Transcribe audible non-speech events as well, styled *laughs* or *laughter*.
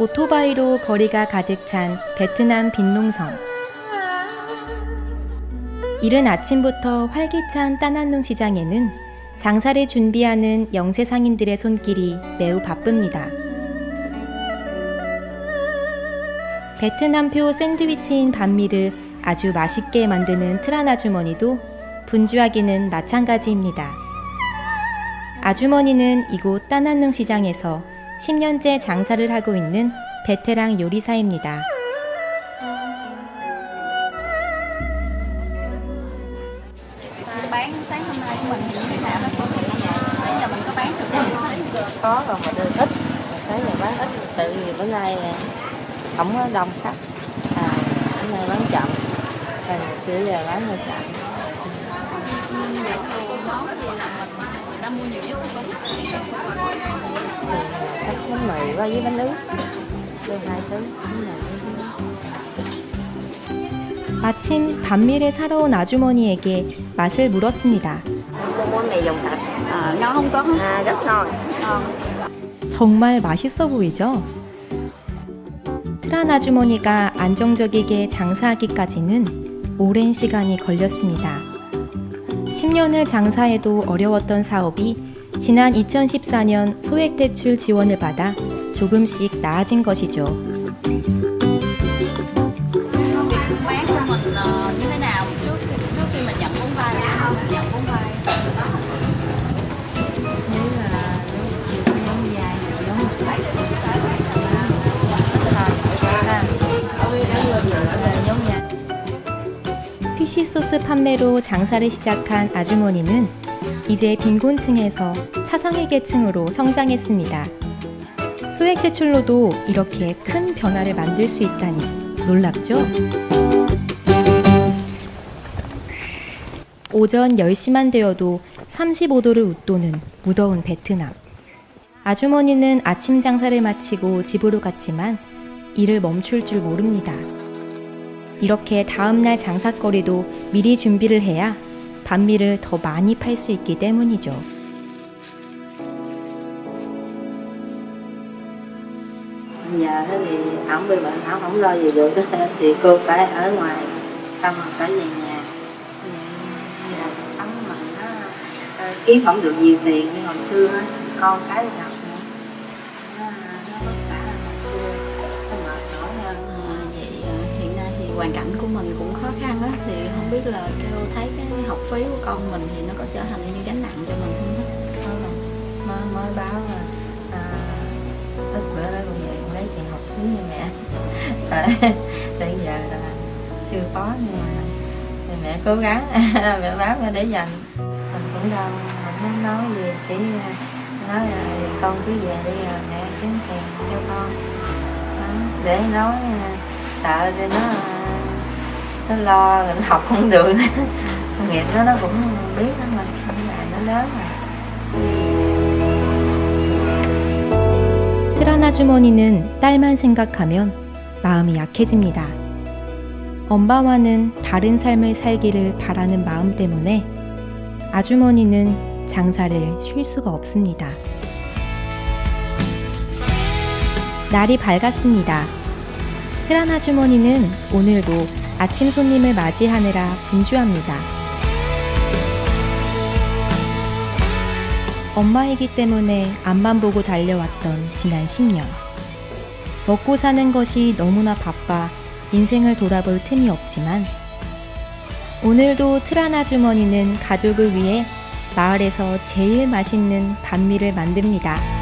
오토바이로 거리가 가득 찬 베트남 빈농성. 이른 아침부터 활기찬 따난농 시장에는 장사를 준비하는 영세 상인들의 손길이 매우 바쁩니다. 베트남표 샌드위치인 반미를 아주 맛있게 만드는 트란 아주머니도 분주하기는 마찬가지입니다. 아주머니는 이곳 따난농 시장에서 10년째 장사를 하고 있는 베테랑 요리사입니다. có mà ít sáng bán ít tự vì bữa nay không có đông khách à bữa nay bán chậm giờ bán hơi chậm khách bánh mì với bánh ướt đưa hai thứ bánh với 마침 반미를 사러 온 아주머니에게 맛을 물었습니다. 정말 맛있어 보이죠? 트란 아주머니가 안정적이게 장사하기까지는 오랜 시간이 걸렸습니다. 10년을 장사해도 어려웠던 사업이 지난 2014년 소액대출 지원을 받아 조금씩 나아진 것이죠. 피쉬소스 판매로 장사를 시작한 아주머니는 이제 빈곤층에서 차상위 계층으로 성장했습니다. 소액 대출로도 이렇게 큰 변화를 만들 수 있다니 놀랍죠? 오전 10시만 되어도 35도를 웃도는 무더운 베트남. 아주머니는 아침 장사를 마치고 집으로 갔지만 일을 멈출 줄 모릅니다. 이렇게 다음날 장사거리도 미리 준비를 해야 반미를 더 많이 팔 수 있기 때문이죠. Hoàn cảnh của mình cũng khó khăn á thì không biết là kêu thấy cái học phí của con mình thì nó có trở thành như gánh nặng cho mình không á? rồi, mới mới báo là à, ít bữa đó con về lấy tiền học phí cho mẹ. *laughs* Rồi, bây giờ là chưa có nhưng mà thì mẹ cố gắng. *laughs* Mẹ báo mẹ để dành. Mình cũng đâu mình không nói gì chỉ à, nói là con cứ về đi rồi mẹ kiếm tiền cho con. Để nói à, sợ cho nó à, nó lo nó học không được Tội nghiệp nó nó cũng biết đó mà mà nó lớn rồi 트란 아주머니는 딸만 생각하면 마음이 약해집니다. 엄마와는 다른 삶을 살기를 바라는 마음 때문에 아주머니는 장사를 쉴 수가 없습니다. 날이 밝았습니다. 트란 아주머니는 오늘도 아침 손님을 맞이하느라 분주합니다. 엄마이기 때문에 앞만 보고 달려왔던 지난 10년. 먹고 사는 것이 너무나 바빠 인생을 돌아볼 틈이 없지만 오늘도 트란 아주머니는 가족을 위해 마을에서 제일 맛있는 반미를 만듭니다.